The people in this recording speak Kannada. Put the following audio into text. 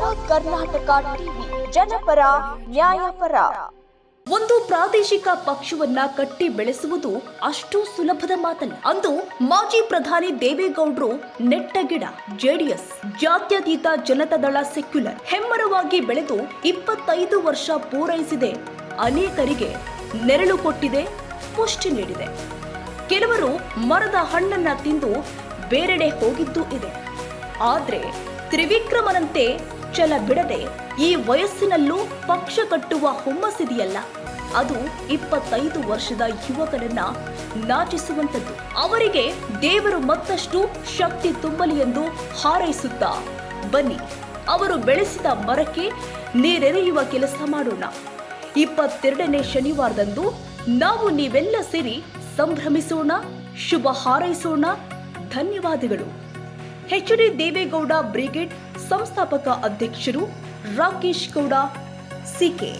ಕರ್ನಾಟಕ ಟಿವಿ, ಜನಪರ, ನ್ಯಾಯಪರ. ಒಂದು ಪ್ರಾದೇಶಿಕ ಪಕ್ಷವನ್ನ ಕಟ್ಟಿ ಬೆಳೆಸುವುದು ಅಷ್ಟು ಸುಲಭದ ಮಾತಲ್ಲ. ಅಂದು ಮಾಜಿ ಪ್ರಧಾನಿ ದೇವೇಗೌಡರು ನೆಟ್ಟ ಗಿಡ ಜೆಡಿಎಸ್, ಜಾತ್ಯತೀತ ಜನತಾದಳ ಸೆಕ್ಯುಲರ್ ಹೆಮ್ಮರವಾಗಿ ಬೆಳೆದು ಇಪ್ಪತ್ತೈದು ವರ್ಷ ಪೂರೈಸಿದೆ. ಅನೇಕರಿಗೆ ನೆರಳು ಕೊಟ್ಟಿದೆ, ಪುಷ್ಟಿ ನೀಡಿದೆ. ಕೆಲವರು ಮರದ ಹಣ್ಣನ್ನ ತಿಂದು ಬೇರೆಡೆ ಹೋಗಿದ್ದು ಇದೆ. ಆದ್ರೆ ತ್ರಿವಿಕ್ರಮನಂತೆ ಛಲ ಬಿಡದೆ ಈ ವಯಸ್ಸಿನಲ್ಲೂ ಪಕ್ಷ ಕಟ್ಟುವ ಹುಮ್ಮಸ್ಸಿದೆಯಲ್ಲ. ಅದು ಇಪ್ಪತ್ತೈದು ವರ್ಷದ ಯುವಕರನ್ನ ನಾಚಿಸುವಂತದ್ದು ಅವರಿಗೆ ದೇವರು ಮತ್ತಷ್ಟು ಶಕ್ತಿ ತುಂಬಲಿ ಎಂದು ಹಾರೈಸುತ್ತಾ, ಬನ್ನಿ, ಅವರು ಬೆಳೆಸಿದ ಮರಕ್ಕೆ ನೀರೆರೆಯುವ ಕೆಲಸ ಮಾಡೋಣ. ಇಪ್ಪತ್ತೆರಡನೇ ಶನಿವಾರದಂದು ನಾವು ನೀವೆಲ್ಲ ಸೇರಿ ಸಂಭ್ರಮಿಸೋಣ, ಶುಭ ಹಾರೈಸೋಣ. ಧನ್ಯವಾದಗಳು. ಎಚ್ ಡಿ ದೇವೇಗೌಡ ಬ್ರಿಗೇಡ್ ಸಂಸ್ಥಾಪಕ ಅಧ್ಯಕ್ಷರು ರಾಕೇಶ್ ಗೌಡ ಸಿಕೆ